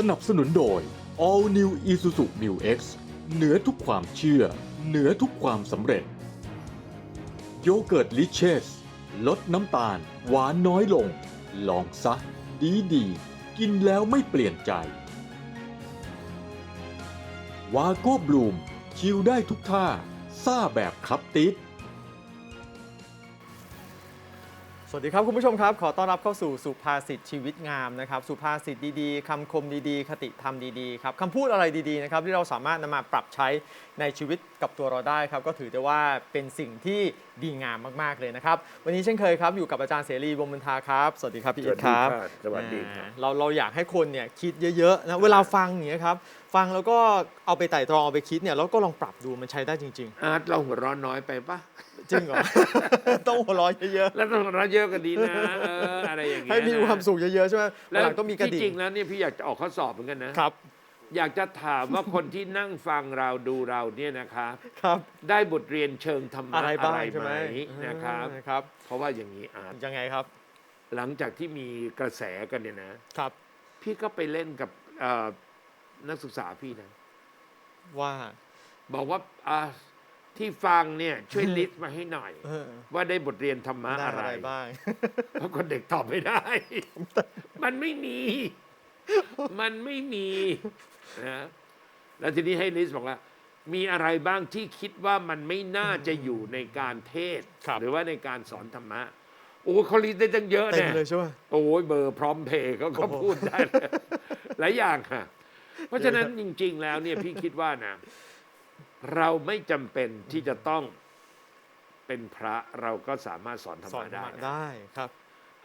สนับสนุนโดย All New Isuzu Mu X เหนือทุกความเชื่อ เหนือทุกความสำเร็จ โยเกิร์ตลิเชส ลดน้ำตาล หวานน้อยลง ลองซะ ดีดีๆกินแล้วไม่เปลี่ยนใจ วาโก้บลูม ชิลได้ทุกท่า ซ่าแบบครับติด สวัสดีครับ คุณผู้ชมครับ ขอต้อนรับเข้าสู่สุภาษิตชีวิตงามนะครับสุภาษิตดีๆคำคมดีๆ คติธรรมดีๆครับคำพูดอะไรดีๆนะครับที่เราสามารถนำมาปรับใช้ในชีวิตกับตัวเราได้ครับก็ถือได้ว่าเป็นสิ่งที่ดีงามมากๆเลยนะครับวันนี้เช่นเคยครับอยู่กับอาจารย์เสรีวงศ์บุญทาครับสวัสดีครับพี่อิทครับสวัสดีครับอ่าเราเราอยากให้คนเนี่ยคิดเยอะๆนะเวลาฟังอย่างเงี้ยครับฟังแล้วก็เอาไปไต่ตรองเอาไปคิดเนี่ยแล้วก็ลองปรับดูมันใช้ได้จริงอาร์ตเราหัวเร้อนน้อยไปปะๆ จริงเหรอ ต้องหัวเร้อนเยอะแล้วต้องหัวเร้อนเยอะกันดีนะเอออะไรอย่างๆ เงี้ยให้มีความสุขเยอะๆใช่ไหมแล้วหลังต้องมีกระที่ดิ่จริงงแล้วเนี่ยพี่อยากจะออกข้อสอบเหมือนกันนะ ครับอยากจะถามว่าคนที่นั่งฟังเราดูเราเนี่ยนะครับครับ ได้บทเรียนเชิงธรรมะอะไรบ้างอะไรใช่ไหไหมมนะครับอืมครับ เพราะว่าอย่างนี้อาร์ตยังไงครับ หลังจากที่มีกระแสกันเนี่ยนะ ครับ พี่ก็ไปเล่นกับเอ่อนักศึกษาพี่นะ ว่า บอกว่าอ่า ที่ฟังเนี่ยช่วยลิสต์มาให้หน่อย เออว่าได้บทเรียนธรรมะได้อะไรอะไรบ้าง เพราะคนเด็กตอบไม่ได้ มันไม่มี มันไม่มีนะแล้วทีนี้ให้ลิสต์บอกว่า มีอะไรบ้างที่คิดว่ามันไม่น่าจะอยู่ในการเทศน์ครับ หรือว่าในการสอนธรรมะ โอ้เขาลิสต์ได้ตั้งเยอะเต็มเนี่ย เลยใช่ไหมโอ้ยเบอร์พร้อมเพย์เขาก็โอ้โหพูดได้เลยหลายอย่างค่ะ เพราะฉะนั้นจริง ๆ แล้วเนี่ยพี่คิดว่านะ เราไม่จำเป็นที่จะต้องเป็นพระเราก็สามารถสอนธรรสอนมะได้มานะได้ครับ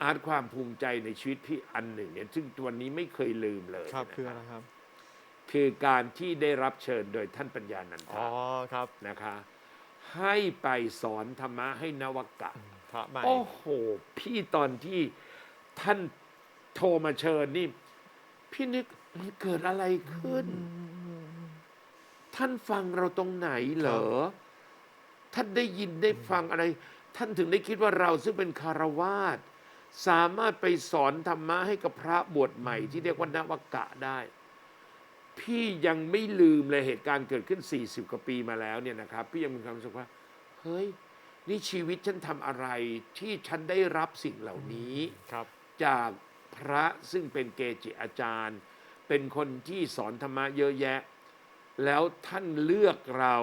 อาร์ตความภูมิใจในชีวิตพี่อันหนึ่งเนี่ยซึ่งวันนี้ไม่เคยลืมเลยครับนะคืออะไรครับ คือการที่ได้รับเชิญโดยท่านปัญญานันอ๋อทาครับ นะคะ ให้ไปสอนธรรมะให้นวกะ พระใหม่ โอ้โห พี่ตอนที่ท่านโทรมาเชิญนี่ พี่นึกมันเกิดอะไรขึ้น ท่านฟังเราตรงไหนเหรอ ท่านได้ยินได้ฟังอะไร ท่านถึงได้คิดว่าเราซึ่งเป็นคารวาสสามารถไปสอนธรรมะให้กับพระบวชใหม่ที่เรียกว่านวกะได้ พี่ยังไม่ลืมเลยเหตุการณ์เกิดขึ้น 40 กว่าปีมาแล้วเนี่ยนะครับ พี่ยังมีความรู้สึกว่า เฮ้ย นี่ชีวิตฉันทำอะไรที่ฉันได้รับสิ่งเหล่านี้ครับจากพระซึ่งเป็นเกจิอาจารย์ เป็นคนที่สอนธรรมะเยอะแยะ แล้วท่านเลือกเรา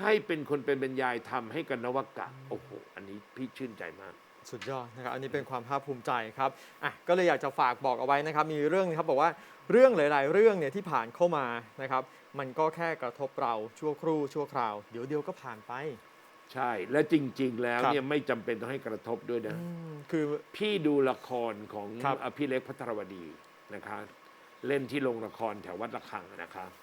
ให้เป็นคนเป็นบรรยายธรรมให้กับนวกะโอ้โหอันนี้พี่ชื่นใจมาก สุดยอดนะครับ อันนี้เป็นความภาคภูมิใจครับอะก็เลยอยากจะฝากบอกเอาไว้นะครับ มีเรื่องนะครับบอกว่าเรื่องหลาย ๆ เรื่องเนี่ยที่ผ่านเข้ามานะครับ มันก็แค่กระทบเราชั่วครู่ชั่วคราว เดี๋ยวเดียวก็ผ่านไป ใช่ และจริง ๆ แล้วครับเนี่ยไม่จำเป็นต้องให้กระทบด้วยนะ อืมคือ พี่ดูละครของครับ อภิเล็กพัทรวดีนะคะ เล่นที่โรงละครแถววัดระฆังนะคะเอ่อ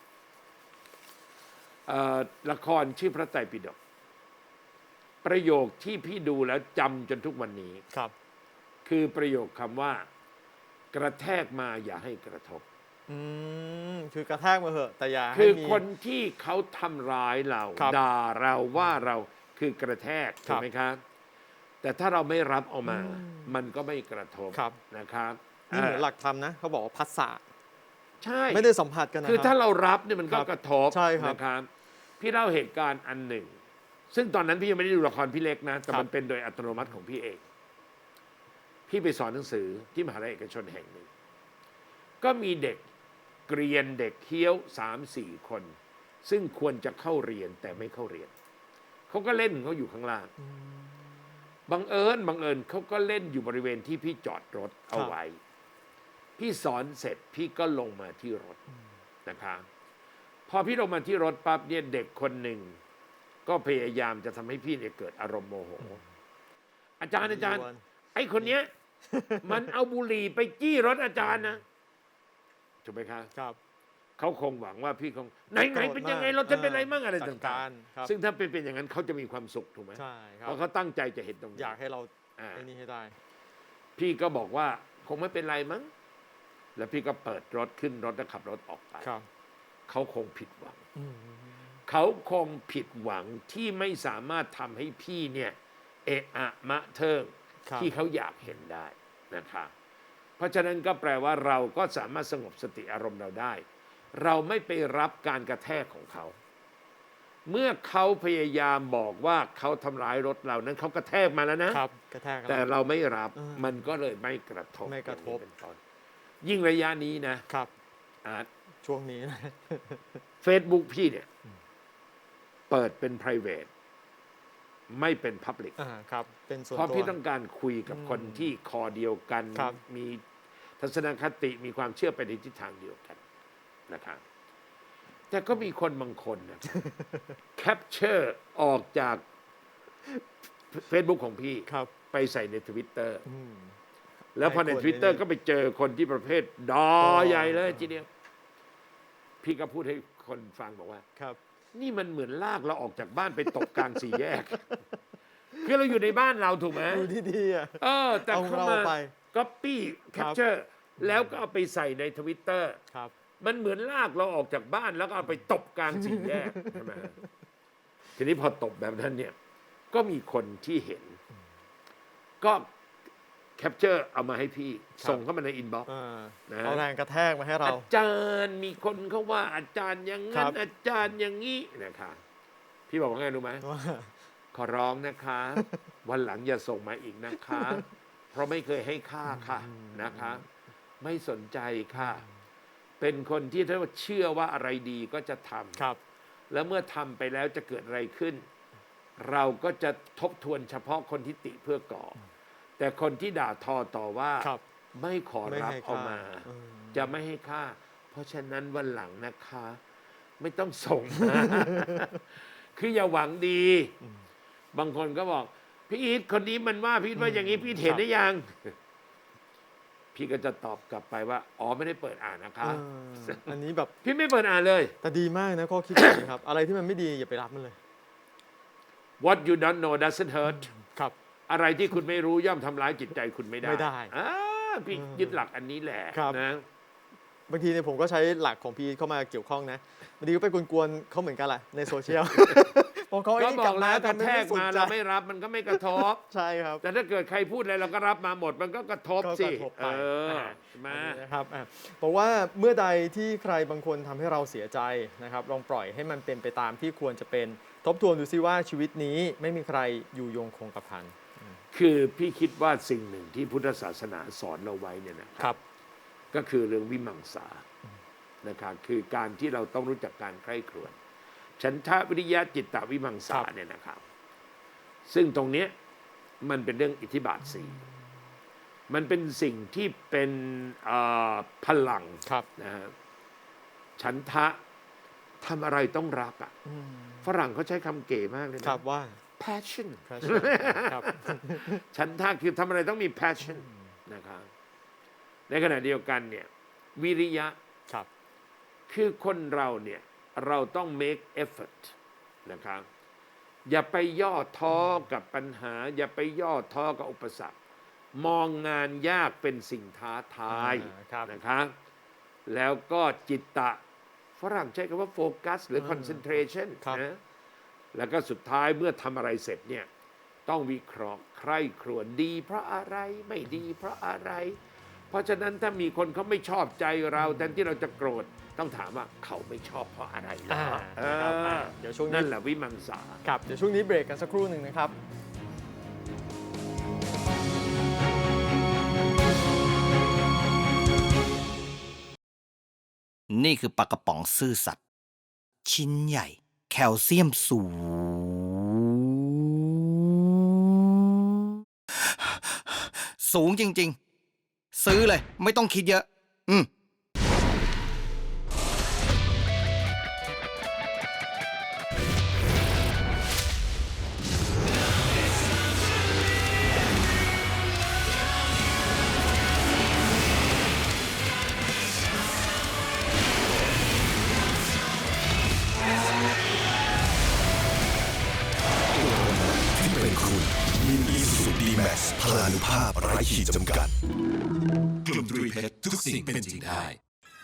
ละครชื่อพระไตรปิฎกประโยคที่พี่ดูแล้วจำจนทุกวันนี้ครับ คือประโยคคำว่า กระแทกมาอย่าให้กระทบ อืมคือกระแทกมาเหอะแต่อย่าให้คือมี คนที่เขาทำร้ายเราครับด่าเราว่าเราคือกระแทกครัถูกบไหมครับ แต่ถ้าเราไม่รับเออกมา อืมมันก็ไม่กระทบครับ นะครับนี่เหมือนอ่าหลักธรรมนะเขาบอกว่าพัสสะใช่ ไม่ได้สัมผัสกันนะคือรับถ้าเรารับเนี่ยมันก็ครับกระทบใช่ครับนะครับ พี่เล่าเหตุการณ์อันหนึ่ง ซึ่งตอนนั้นพี่ยังไม่ได้ดูละครพี่เล็กนะ แต่ครับมันเป็นโดยอัตโนมัติของพี่เอง พี่ไปสอนหนังสือที่มหาลัยเอกชนแห่งหนึ่ง ก็มีเด็กเกรียนเด็กเคี้ยวสามสี่คน ซึ่งควรจะเข้าเรียนแต่ไม่เข้าเรียน เขาก็เล่นของเขาอยู่ข้างล่างบังเอิญบังเอิญเขาก็เล่นอยู่บริเวณที่พี่จอดรถเอาไว้ พี่สอนเสร็จพี่ก็ลงมาที่รถนะครับ พอพี่ลงมาที่รถปั๊บเนี่ยเด็กคนหนึ่ง ก็พยายามจะทำให้พี่เนี่ยเกิดอารมณ์โมโห อาจารย์อาจารย์ ไอ้คนเนี้ย มันเอาบุหรี่ไปจี้รถอาจารย์นะถูกไหมครับ ครับ เขาคงหวังว่าพี่คงไหนไหนโกรธเป็นยังไงมากรถฉันเป็นอะไรมั่งอะไรจัดต่ากางรครับ ๆ ซึ่งถ้าเป็นเป็นอย่างนั้นเขาจะมีความสุขถูกไหมใช่ครัเพบราะเขาตั้งใจจะเห็นตรงนี้อยากให้เราอ่า ไอ้นี่ให้ได้ พี่ก็บอกว่าคงไม่เป็นไรมั้ง แล้วพี่ก็เปิดรถขึ้นรถแล้วขับรถออกไป ครับ เขาคงผิดหวังอืมเขาคงผิดหวังที่ไม่สามารถทำให้พี่เนี่ยเอะอะมะเทิงครับที่เขาอยากเห็นได้นะคะเพราะฉะนั้นก็แปลว่าเราก็สามารถสงบสติอารมณ์เราได้ เราไม่ไปรับการกระแทกของเขา เมื่อเขาพยายามบอกว่าเขาทำร้ายรถเรานั้นเขากระแทกมาแล้วนะครับกระแทกแต่เราเราไม่รับอืมมันก็เลยไม่กระทบไม่กระทบอย่างนี้เป็นต้นยิ่งระยะนี้นะครับอาร์ต ช่วงนี้นะ Facebook พี่เนี่ย เปิดเป็น private ไม่เป็น Public อ่าครับ เป็นส่วนเพราะตัว พี่ต้องการคุยกับอืมคนที่คอเดียวกัน ครับ มีทัศนคติมีความเชื่อไปในทิศทางเดียวกันนะครับ แต่ก็มีคนบางคนนะ แคปเจอร์ออกจาก Facebook ของพี่ ครับ ไปใส่ในทวิตเตอร์อืม แล้วพอในให้คนทวิตเตอร์ได้ก็ไปเจอคนที่ประเภทดออ๋อใหญ่เลยทีเดียว พี่ก็พูดให้คนฟังบอกว่า ครับ นี่มันเหมือนลากเราออกจากบ้านไปตกกลางสี่แยก คือเราอยู่ในบ้านเราถูกไหมดูดีๆอะ เออ แต่เอาเขาเรามาไป ก๊อปปี้แคครัปบเจอร์แล้วก็เอาไปใส่ในทวิตเตอร์ ครับ มันเหมือนลากเราออกจากบ้านแล้วก็เอาไปตบกลางสี่แยก ใช่ไหมทีนี้พอตบแบบนั้นเนี่ย ก็มีคนที่เห็น ก็ แคปเจอร์เอามาให้พี่ส่งเข้ามาในอินบ็อกซ์ อ่านะ เอาแรงกระแทกมาให้เรา อาจารย์มีคนเขาว่าอาจารย์อย่างครันั้นบอาจารย์อย่างนี้นะคะพี่บอกว่าไงรู้ไหมว่าขอร้องนะคะ วันหลังอย่าส่งมาอีกนะคะ เพราะไม่เคยให้ค่าค่ะนะคะ ไม่สนใจค่ะ เป็นคนที่ถ้าเชื่อว่าอะไรดีก็จะทำ ครับ แล้วเมื่อทำไปแล้วจะเกิดอะไรขึ้น เราก็จะทบทวนเฉพาะคนที่ติเพื่อก่อ แต่คนที่ด่าทอต่อว่าครับไม่ขอไม่รับให้เอาค่ามา อืมจะไม่ให้ค่า เพราะฉะนั้นวันหลังนะคะ ไม่ต้องส่งมาคืออย่าหวังดีบางคนก็บอก พี่อีทคนนี้มันว่าพี่อีทว่าอย่างนี้พี่อีทเห็นได้ยัง พี่ก็จะตอบกลับไปว่า อ๋อไม่ได้เปิดอ่านนะคะ เอออันนี้แบบพี่ไม่เปิดอ่านเลย แต่ดีมากนะข้อคิดแบบนี้ครับ อะไรที่มันไม่ดีอย่าไปรับมันเลย What you don't know doesn't hurt ครับ อะไรที่คุณไม่รู้ย่อมทำร้ายจิตใจคุณไม่ได้ไม่ได้อ่าพี่อืมยึดหลักอันนี้แหละครับ นะบางทีเนี่ยผมก็ใช้หลักของพีทเข้ามาเกี่ยวข้องนะบางทีก็ไปกวนๆเขาเหมือนกันแหละในโซเชียลพอเขาก็ไอ้นี่บกอลักบแล้มาวกระแทกสนมาใจเราไม่รับมันก็ไม่กระทบ ใช่ครับ แต่ถ้าเกิดใครพูดอะไรเราก็รับมาหมดมันก็กระทบก็สิกระทบไปเอออ่ามาอันนี้นะครับอะบอกว่าเมื่อใดที่ใครบางคนทำให้เราเสียใจนะครับ ลองปล่อยให้มันเป็นไปตามที่ควรจะเป็น ทบทวนดูซิว่าชีวิตนี้ไม่มีใครอยู่ยงคงกระพัน คือพี่คิดว่าสิ่งหนึ่งที่พุทธศาสนาสอนเราไว้เนี่ยนะครับ ก็คือเรื่องวิมังสานะครับคือการที่เราต้องรู้จักการใคร่ครวญฉันทะวิริยะจิตตวิมังสาครับเนี่ยนะครับ ซึ่งตรงเนี้ยมันเป็นเรื่องอิทธิบาทสี่มันเป็นสิ่งที่เป็นเอ่อพลังครับนะฮะฉันทะทำอะไรต้องรักอะ่ะอืมฝรั่งเขาใช้คำเก๋มากเลยคนะรับว่า passion passion ครับฉันทะคือทำอะไรต้องมี passion นะครับในขณะเดียวกันเนี่ยวิริยะครับ คือคนเราเนี่ยเราต้อง make effort นะครับอย่าไปย่อท้อกับปัญหา อย่าไปย่อท้อกับอุปสรรค มองงานยากเป็นสิ่งท้าทายอ่าครับนะครับแล้วก็จิตตะ ฝรั่งใช้คำว่าโฟกัสหรืออ่า concentration ครับนะ แล้วก็สุดท้ายเมื่อทำอะไรเสร็จเนี่ยต้องวิเคราะห์ใคร่ครวญดี เพราะอะไรไม่ดี เพราะอะไร เพราะฉะนั้นถ้ามีคนเขาไม่ชอบใจเราแทนที่เราจะโกรธต้องถามว่าเขาไม่ชอบเพราะอะไรล่ะอ่าเอนะครับอ่าอเดี๋ยวช่วงนี้ นั่นแหละวิมังสา ครับ เดี๋ยวช่วงนี้เบรกกันสักครู่หนึ่งนะครับ นี่คือปลากระป๋องซื่อสัตย์ชิ้นใหญ่ แคลเซียมสูง สูงจริง ๆ ซื้อเลย ไม่ต้องคิดเยอะ อืม ขีดจำกัดกลุ่มตรีเพชรทุกสิ่งเป็นจริงได้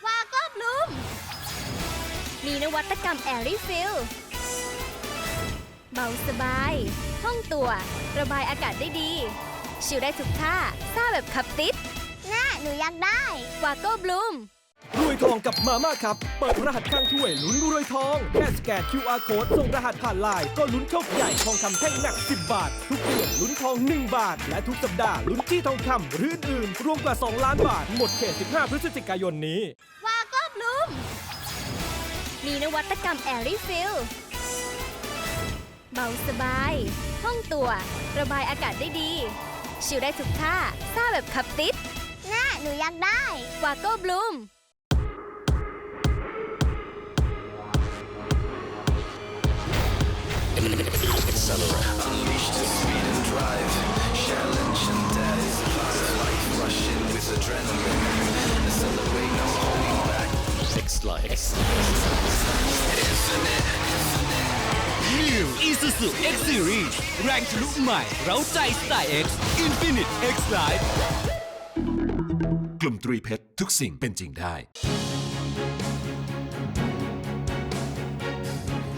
วาก็บลูมมีนวัตกรรมแอรี่ฟิลเบาสบายห้องตัว ระบายอากาศได้ดี ชิลได้ทุกท่าซ่าแบบขับติดง่ายหนูอยากได้ วาโก้บลูม รวยทองกับมาม่าครับ เปิดรหัสข้างถ้วยลุ้นรวยทอง แค่สแกน QR code ส่งรหัสผ่านไลน์ก็ลุ้นโชคใหญ่ทองคำแท่งหนัก 10 บาท ทุกเดือนลุ้นทอง 1 บาท และทุกสัปดาห์ลุ้นจี้ทองคำหรืออื่นๆรวมกว่า 2 ล้านบาท หมดเขต 15 พฤศจิกายนนี้ วาโก้บลูม มีนวัตกรรมแอรี่ฟิลเบาสบายห้องตัว ระบายอากาศได้ดี ชิลได้ทุกท่าซ่าแบบขับติดแน่หนูอยากได้ วาโก้บลูม New Isuzu X Series แรงทะลุใหม่เร้าใจสไตล์ X Infinite X Life กลุ่มตรีเพชรทุกสิ่งเป็นจริงได้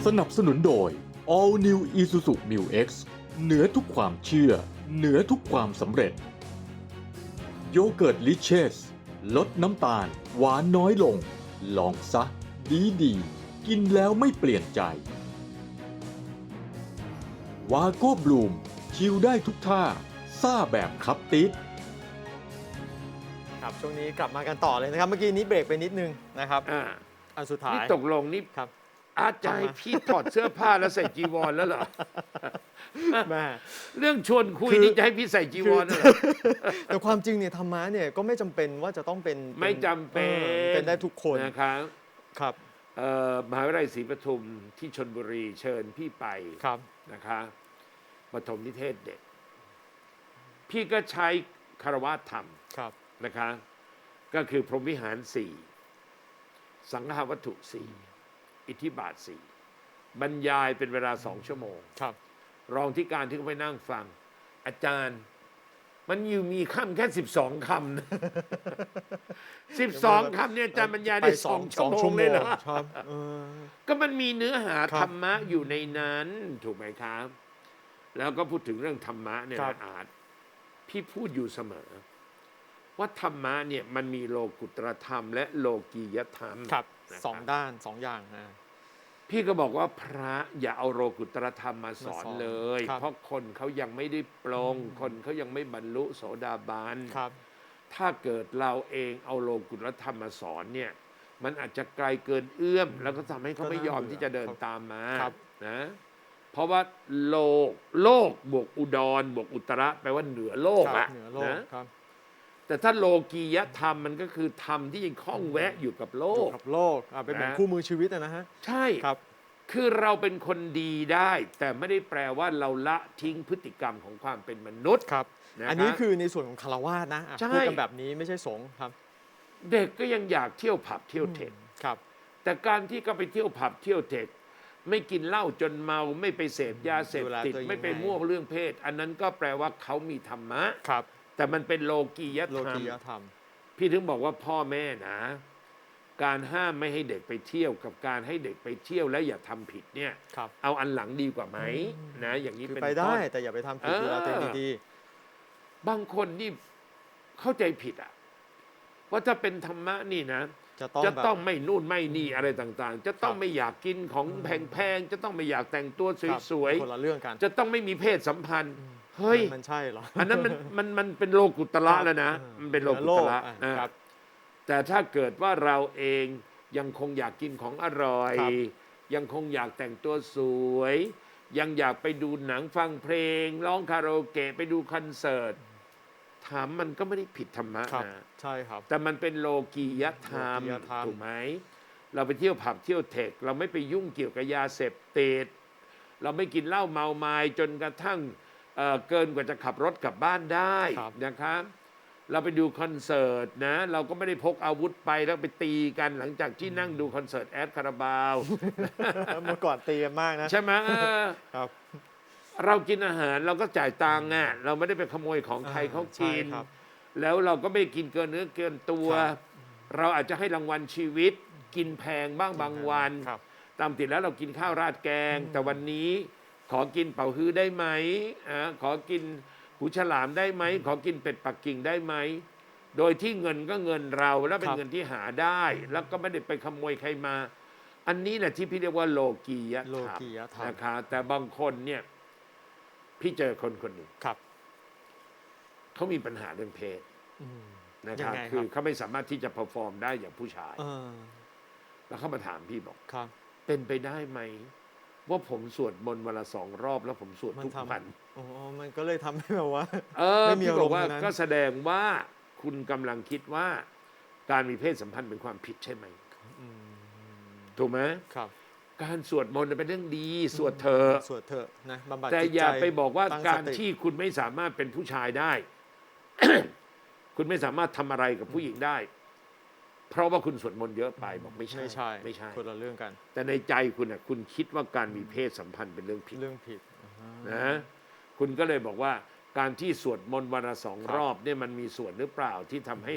สนับสนุนโดย All New Isuzu Mu X เหนือทุกความเชื่อ เหนือทุกความสำเร็จ โยเกิร์ตลิเชส ลดน้ำตาล หวานน้อยลง ลองซะ ดีดีๆกินแล้วไม่เปลี่ยนใจ วาโก้บลูม ชิลได้ทุกท่า ซ่าแบบครับติดครับช่วงนี้กลับมากันต่อเลยนะครับ เมื่อกี้นี้เบรกไปนิดนึงนะครับอ่าอันสุดท้าย นี่ตกลงนี่ครับ อาจารย์พี่ถอดเสื้อผ้าแล้วใส่จีวรแล้วเหรอ แม่ เรื่องชวนคุยคือนี่จะให้พี่ใส่จีวรแล้วเหรอ แต่ความจริงเนี่ยธรรมะเนี่ยก็ไม่จำเป็นว่าจะต้องเป็นไม่จำเป็นออเป็นได้ทุกคนนะครับครับเอ่อมหาวิทยาลัยศรีปทุมที่ชนบุรีเชิญพี่ไปครับ นะคะปฐมนิเทศเด็ก พี่ก็ใช้คารวะธรรมครับ นะคะ ก็คือพรหมวิหารสี่สังฆาวัตถุสี่ อิทธิบาทสี่บรรยายเป็นเวลาสองชั่วโมง ครับ รองที่การที่เขาไปนั่งฟัง อาจารย์ มันอยู่มีคำแค่สิบสองคำนะสิบสองคำเนี่ยอาจารย์บรรยายได้สองชั่วโมงเลยเหรอครับเออ ก็มันมีเนื้อหาครับธรรมะอยู่ในนั้นถูกไหมครับ แล้วก็พูดถึงเรื่องธรรมะเนี่ยครันะบอาจพี่พูดอยู่เสมอ ว่าธรรมะเนี่ยมันมีโลกุตรธรรมและโลกียธรรม ครับ นะครับ สองด้านสองอย่างนะ พี่ก็บอกว่าพระอย่าเอาโลกุตรธรรมมาสอนมาสอนเลย ครับ เพราะคนเขายังไม่ได้ปลง คนเขายังไม่บรรลุโสดาบัน ครับ ถ้าเกิดเราเองเอาโลกุตรธรรมมาสอนเนี่ย มันอาจจะไกลเกินเอื้อม แล้วก็ทำให้เขาไม่ยอมที่จะเดินตามมาครับ นะ เพราะว่าโลกโลกบวกอุดรบวกอุตระแปลว่าเหนือโลกครัอะบเหนือโลกนะ ครับ แต่ถ้าโลกียธรรมมันก็คือธรรมที่ยังคล้องแวะอยู่กับโลอยู่กกับโลกอะเป็นเหมือนนะ คู่มือชีวิตอะนะฮะ ใช่ ครับ คือเราเป็นคนดีได้ แต่ไม่ได้แปลว่าเราละทิ้งพฤติกรรมของความเป็นมนุษย์ ครับ นะครับอันนี้คือในส่วนของคารวาสนะอะใช่ พูดกันแบบนี้ไม่ใช่สงฆ์ครับ เด็กก็ยังอยากเที่ยวผับเที่ยวเทค ครับ แต่การที่เขาไปเที่ยวผับเที่ยวเทค ไม่กินเหล้าจนเมาไม่ไปเสพยาเสพติดดูแลตัวเองไม่ไปมั่วเรื่องเพศ อันนั้นก็แปลว่าเขามีธรรมะ ครับ แต่มันเป็นโลกียธโลรรกีมยธรรม พี่ถึงบอกว่าพ่อแม่นะ การห้ามไม่ให้เด็กไปเที่ยวกับการให้เด็กไปเที่ยวแล้วอย่าทำผิดเนี่ย ครับ เอาอันหลังดีกว่าไหมนะ อย่างนี้คือเป็นไปได้ต้น แต่อย่าไปทำผิดดูแลตัวเองดีบางคนนี่เข้าใจผิดอะว่าถ้าเป็นธรรมะนี่นะ ๆ จะต้องจะแบบต้องไม่นู่นไม่นี่อะไรต่างๆ จะต้องครับไม่อยากกินของแพงๆ จะต้องไม่อยากแต่งตัวครับสวยคนละเรื่องกัน ๆ จะต้องไม่มีเพศสัมพันธ์ เฮ้ย มันใช่เหรอ อันนั้นมันมันมันเป็นโลกุตระครับแล้วนะเออมันเป็นโลกุตระอะนะครับ แต่ถ้าเกิดว่าเราเองยังคงอยากกินของอร่อยครับยังคงอยากแต่งตัวสวย ยังอยากไปดูหนังฟังเพลง ร้องคาราโอเกะไปดูคอนเสิร์ตถามมันก็ไม่ได้ผิดธรรมะครับนะใช่ครับ แต่มันเป็นโลกียธรรมโลกียธรรมถูกไหมเราไปเที่ยวผับเที่ยวเทค เราไม่ไปยุ่งเกี่ยวกับยาเสพติดเราไม่กินเหล้าเมาไม้จนกระทั่ง เอ่อเกินกว่าจะขับรถกลับบ้านได้ครับนะครับ เราไปดูคอนเสิร์ตนะ เราก็ไม่ได้พกอาวุธไปแล้วไปตีกันหลังจากที่นั่งดูคอนเสิร์ตแอดคาราบาวเมื่อก่อนตีกันมากนะ ใช่ไหมเออครับเรากินอาหารเราก็จ่ายตังค์อะเราไม่ได้ไปขโมยของใครเขากินใช่ครับแล้วเราก็ไม่กินเกินเนื้อเกินตัวครับเราอาจจะให้รางวัลชีวิต กินแพงบ้างบางวันครับตามติดแล้วเรากินข้าวราดแกง แต่วันนี้ ขอกินเป่าฮื้อได้ไหมอ่าขอกินหูฉลามได้ไหม ขอกินเป็ดปักกิ่งได้ไหม โดยที่เงินก็เงินเราแล้วเป็นครับ เงินที่หาได้ แล้วก็ไม่ได้ไปขโมยใครมา อันนี้แหละที่พี่เรียกว่าโลกียธรรมโลกียธรรมนะคะแต่บางคนเนี่ย พี่เจอคนคนหนึ่งครับเขามีปัญหาเรื่องเพศอืม นะครับยังไงครับ คือเขาไม่สามารถที่จะเพอร์ฟอร์มได้อย่างผู้ชาย เออแล้วเขามาถามพี่บอก ครับ เป็นไปได้ไหม ว่าผมสวดมนต์วันละสองรอบแล้วผมสวดมันทุกทำวันอ๋อมันก็เลยทำให้แบบว่า เออไม่มีพี่อาบรอมกณ์ว่านั้นก็แสดงว่าคุณกำลังคิดว่าการมีเพศสัมพันธ์เป็นความผิดใช่ไหมอืมถูกไหมครับ การสวดมนต์เป็นเรื่องดีสวดเถอะสวดเถอะนะบำบัดแต่จิตอย่าใจไปบอกว่าตั้งการสติที่คุณไม่สามารถเป็นผู้ชายได้ คุณไม่สามารถทำอะไรกับผู้หญิงได้ เพราะว่าคุณสวดมนต์เยอะไปบอกไม่ใช่ไม่ใช่ไม่ใช่ คนละเรื่องกัน แต่ในใจคุณน่ะคุณคิดว่าการมีเพศสัมพันธ์เป็นเรื่องผิดเรื่องผิดอ่านะคุณก็เลยบอกว่าการที่สวดมนต์วันละสองครับรอบเนี่ยมันมีส่วนหรือเปล่าที่ทำให้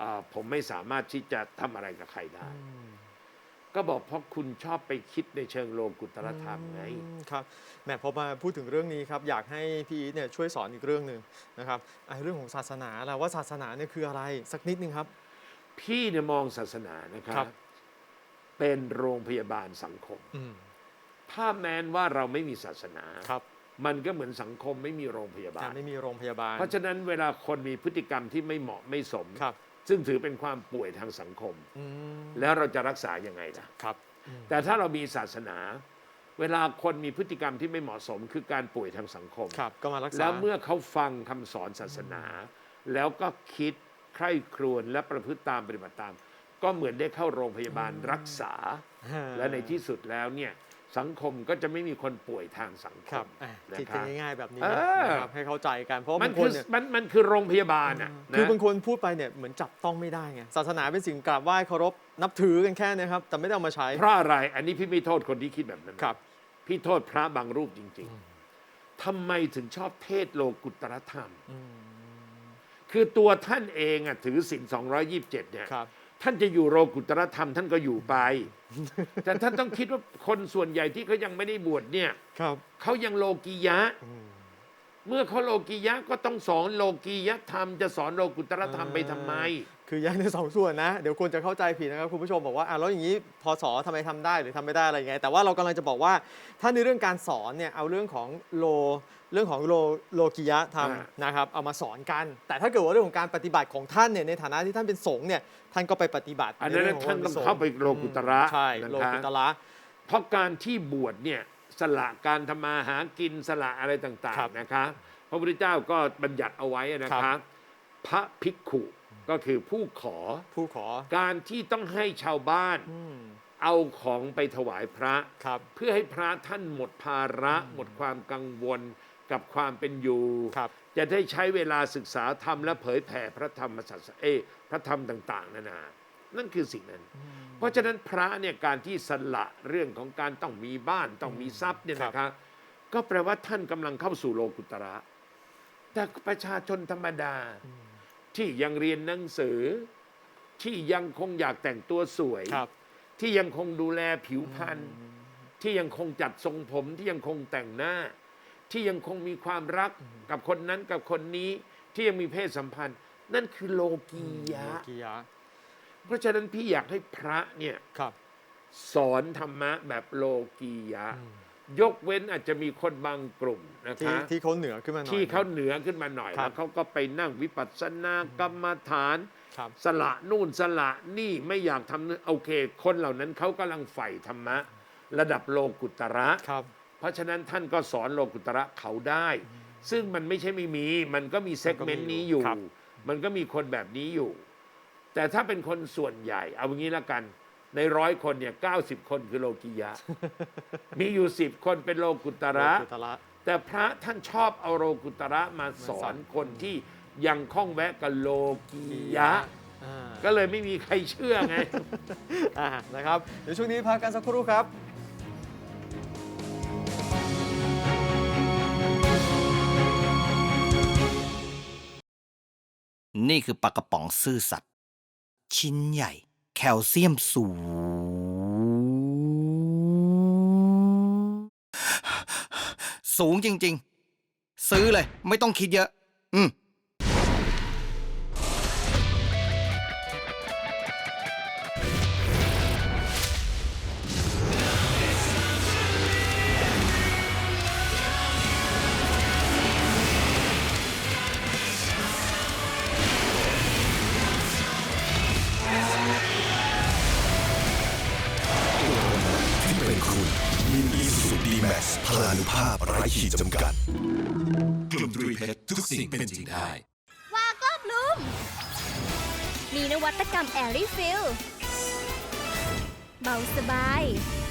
อ่าผมไม่สามารถที่จะทำอะไรกับใครได้อืมก็บอกเพราะคุณชอบไปคิดในเชิงโลกุตรธรรมไงอืมครับแหมพอมาพูดถึงเรื่องนี้ครับ อยากให้พี่อีทเนี่ยช่วยสอนอีกเรื่องหนึ่งนะครับไอ้เรื่องของศาสนาแหละว่าศาสนาเนี่ยคืออะไรสักนิดนึงครับ พี่เนี่ยมองศาสนานะคครัรับบเป็นโรงพยาบาลสังคมอืมถ้าแม้นว่าเราไม่มีศาสนาครับ มันก็เหมือนสังคมไม่มีโรงพยาบาการลไม่มีโรงพยาบาล เพราะฉะนั้นเวลาคนมีพฤติกรรมที่ไม่เหมาะไม่สมครับ ซึ่งถือเป็นความป่วยทางสังคมอืมแล้วเราจะรักษายังไงล่ะครับอืมแต่ถ้าเรามีศาสนา เวลาคนมีพฤติกรรมที่ไม่เหมาะสม คือการป่วยทางสังคมครับก็มารักษาแล้วเมื่อเขาฟังคำสอนศาสนา แล้วก็คิด ใคร่ครวญและประพฤติตามปฏิบัติตาม ก็เหมือนได้เข้าโรงพยาบาลรักษา และในที่สุดแล้วเนี่ยสังคมก็จะไม่มีคนป่วยทางสังคครับมอะนะคิดคกัรันบง่ายๆแบบนี้เออนะครับให้เข้าใจกันเพราะมับานงคคืนอเนี่ยมันมันคือโรงพยาบาลอะนะคือบางคนพูดไปเนี่ยเหมือนจับต้องไม่ได้ไงศาสนาเป็นสิ่งกราบไหว้เคารพนับถือกันแค่เนี้ครับ แต่ไม่ได้เอามาใช้เพราะอะไร อันนี้พี่ไม่โทษคนที่คิดแบบนั้นนะครับ พี่โทษพระบางรูปจริง ๆทำไมถึงชอบเทศโลกุตรธรรมอืม คือตัวท่านเองอะถือศีล227 เนี่ย ครับ ท่านจะอยู่โลกุตรธรรมท่านก็อยู่ไป แต่ท่านต้องคิดว่าคนส่วนใหญ่ที่เขายังไม่ได้บวชเนี่ย ครับเขายังโลกียะ อืมเมื่อเขาโลกียะก็ต้องสอนโลกียธรรม จะสอนโลกุตรธรรมไปทำไม คือแยกในสองส่วนนะ เดี๋ยวคนจะเข้าใจผิดนะครับคุณผู้ชมบอกว่าอะแล้วอย่างนี้พศทำไมทำได้หรือทำไม่ได้อะไรยังไง แต่ว่าเรากำลังจะบอกว่า ถ้าในเรื่องการสอนเนี่ยเอาเรื่องของโล เรื่องของโลโลกิยะธรรมอ่านะครับเอามาสอนกัน แต่ถ้าเกิดว่าเรื่องของการปฏิบัติของท่านเนี่ยในฐานะที่ท่านเป็นสงฆ์เนี่ยท่านก็ไปปฏิบัติอันนั้นใเรื่ขท่านควมต้องสงฆ์เข้าไปโลกุตระใช่นะคะโลกุตระเพราะการที่บวชเนี่ยสละการทำมาหากินสละอะไรต่างครับๆนะคะพระพุทธเจ้าก็บัญญัติเอาไว้นะครัคะบพระภิกขุก็คือผู้ขอผู้ขอการที่ต้องให้ชาวบ้านอืมเอาของไปถวายพระครับเพื่อให้พระท่านหมดภาระหมดความกังวล กับความเป็นอยู่ ครับ จะได้ใช้เวลาศึกษาธรรมและเผยแผ่พระธรรมศาสนาเอยพระธรรมต่าง ๆ นานา นั่นคือสิ่งนั้น เพราะฉะนั้นพระเนี่ยการที่สละเรื่องของการต้องมีบ้านต้องมีทรัพย์เนี่ยครับ นะครับ ก็แปลว่าท่านกำลังเข้าสู่โลกุตระ แต่ประชาชนธรรมดา ที่ยังเรียนหนังสือ ที่ยังคงอยากแต่งตัวสวย ครับ ที่ยังคงดูแลผิวพรรณที่ยังคงจัดทรงผมที่ยังคงแต่งหน้า ที่ยังคงมีความรักกับคนนั้นกับคนนี้ที่ยังมีเพศสัมพันธ์ นั่นคือโลกียะโลกิยะเพราะฉะนั้นพี่อยากให้พระเนี่ยครับ สอนธรรมะแบบโลกียะ ยกเว้นอาจจะมีคนบางกลุ่มนะที่คะ ที่เขาเหนือขึ้นมาหน่อย ที่เขาเหนือขึ้นมาหน่อย ครัแล้บวเขาก็ไปนั่งวิปัสสนากรรมฐาน ครับ สละนู่นสละนี่ไม่อยากทำนู่นโอเค คนเหล่านั้นเขากำลังใฝ่ธรรมะ ระดับโลกุตระ ครับ เพราะฉะนั้นท่านก็สอนโลกุตระเขาได้ ซึ่งมันไม่ใช่ไม่มี มันก็มีเซกเมนต์นี้อยู่ ครับ มันก็มีคนแบบนี้อยู่ แต่ถ้าเป็นคนส่วนใหญ่ เอาอย่างนี้ละกัน ในร้อยคนเนี่ยเก้าสิบคนคือโลกิยะ มีอยู่สิบคนเป็นโลกุตระโลกุตระ แต่พระท่านชอบเอาโลกุตระมาสอนคนที่ยังคล้องแวะกับโลกียะ อ่าก็เลยไม่มีใครเชื่อไง อ่านะครับ เดี๋ยวช่วงนี้พักกันสักครู่ครับ นี่คือปลากระป๋องซื่อสัตย์ชิ้นใหญ่ แคลเซียมสูง สูงจริง ๆ ซื้อเลย ไม่ต้องคิดเยอะ อืม จำกัด กลุ่มตรีเพชรทุกสิ่งเป็นจริงได้ วาก็บลูมมีนวัตกรรมแอรี่ฟิลเบาสบาย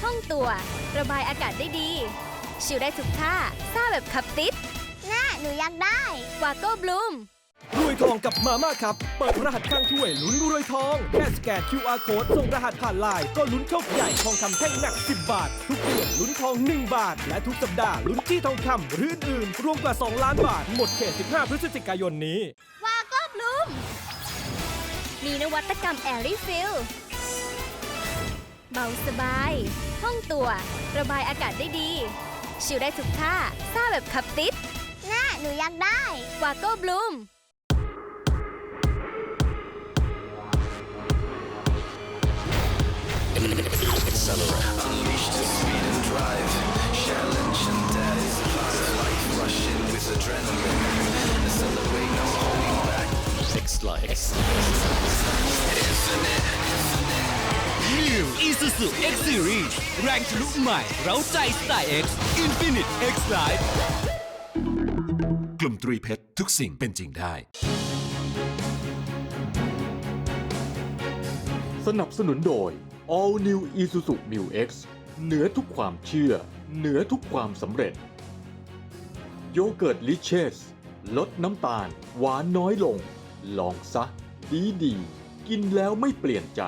ห้องตัว ระบายอากาศได้ดี ชิลได้ทุกท่าซ่าแบบขับติด น่า หนูอยากได้ วาโก้บลูม รวยทองกับมาม่าครับ เปิดรหัสข้างถ้วยลุ้นรวยทอง แค่สแกน QR code ส่งรหัสผ่านไลน์ก็ลุ้นโชคใหญ่ทองคำแท่งหนัก 10 บาท ทุกเดือนลุ้นทอง 1 บาท และทุกสัปดาห์ลุ้นจี้ทองคำหรืออื่นๆรวมกว่า 2 ล้านบาท หมดเขต 15 พฤศจิกายนนี้ วาโก้บลูม มีนวัตกรรมแอรี่ฟิลเบาสบายห้องตัว ระบายอากาศได้ดี ชิลได้ทุกท่าซ่าแบบขับติด น่า หนูอยากได้ วาโก้บลูม New Isuzu X Series แรงทะลุใหม่เร้าใจสไตล์ X Infinite X Life กลุ่มตรีเพชรทุกสิ่งเป็นจริงได้ สนับสนุนโดย All New Isuzu Mu X เหนือทุกความเชื่อ เหนือทุกความสำเร็จ โยเกิร์ตลิเชส ลดน้ำตาล หวานน้อยลง ลองซะ ดีดีๆกินแล้วไม่เปลี่ยนใจ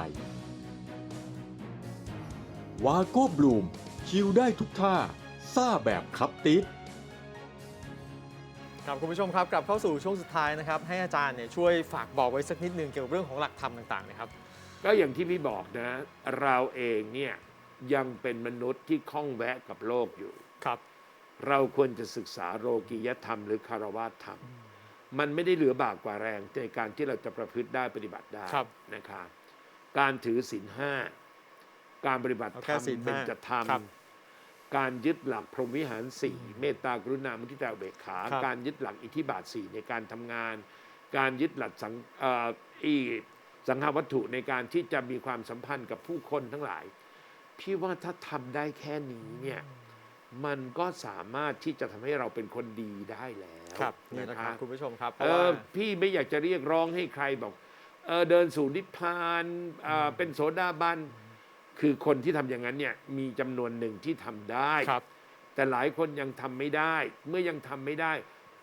วาโก้บลูม ชิลได้ทุกท่า ซ่าแบบครับติดครับคุณผู้ชมครับกลับเข้าสู่ช่วงสุดท้ายนะครับ ให้อาจารย์เนี่ยช่วยฝากบอกไว้สักนิดนึงเกี่ยวกับเรื่องของหลักธรรมต่างๆนะครับ ก็อย่างที่พี่บอกนะ เราเองเนี่ยยังเป็นมนุษย์ที่คล้องแวะกับโลกอยู่ ครับ เราควรจะศึกษาโลกียธรรมหรือคารวะธรรม มันไม่ได้เหลือบากกว่าแรงในการที่เราจะประพฤติได้ปฏิบัติได้ครับนะครับการถือศีลห้าการปฏิบัติเอาธแค่รรมศีลห้าเป็นจธรรมครับการยึดหลักพรหมวิหารสี่เมตตากรุณามุทิตาอุเบกขา ครับ การยึดหลักอิทธิบาทสี่ในการทำงาน การยึดหลักสังเอ่ออี สังฆวัตถุในการที่จะมีความสัมพันธ์กับผู้คนทั้งหลาย พี่ว่าถ้าทำได้แค่นี้เนี่ยมันก็สามารถที่จะทำให้เราเป็นคนดีได้แล้วครับนี่นะนะคครัรับบคุณผู้ชมครับเพเอราะว่าอพี่ไม่อยากจะเรียกร้องให้ใครบอกเออเดินสู่นิพพานเอ่อเป็นโสดาบันคือคนที่ทำอย่างนั้นเนี่ยมีจำนวนหนึ่งที่ทำได้ครับแต่หลายคนยังทำไม่ได้ เมื่อยังทำไม่ได้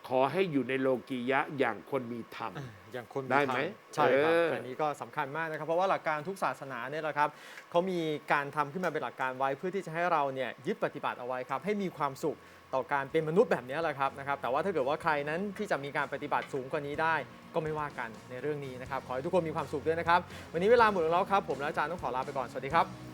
ขอให้อยู่ในโลกียะอย่างคนมีธรรม อย่างคนได้ไหมทำใช่ครับเอออันนี้ก็สำคัญมากนะครับ เพราะว่าหลักการทุกศาสนาเนี่ยแหละครับเขามีการทำขึ้นมาเป็นหลักการไว้ เพื่อที่จะให้เราเนี่ยยึดปฏิบัติเอาไว้ครับ ให้มีความสุขต่อการเป็นมนุษย์แบบนี้แหละครับนะครับ แต่ว่าถ้าเกิดว่าใครนั้นที่จะมีการปฏิบัติสูงกว่านี้ได้ ก็ไม่ว่ากันในเรื่องนี้นะครับ ขอให้ทุกคนมีความสุขด้วยนะครับ วันนี้เวลาหมดลงแล้วครับ ผมและอาจารย์ต้องขอลาไปก่อน สวัสดีครับ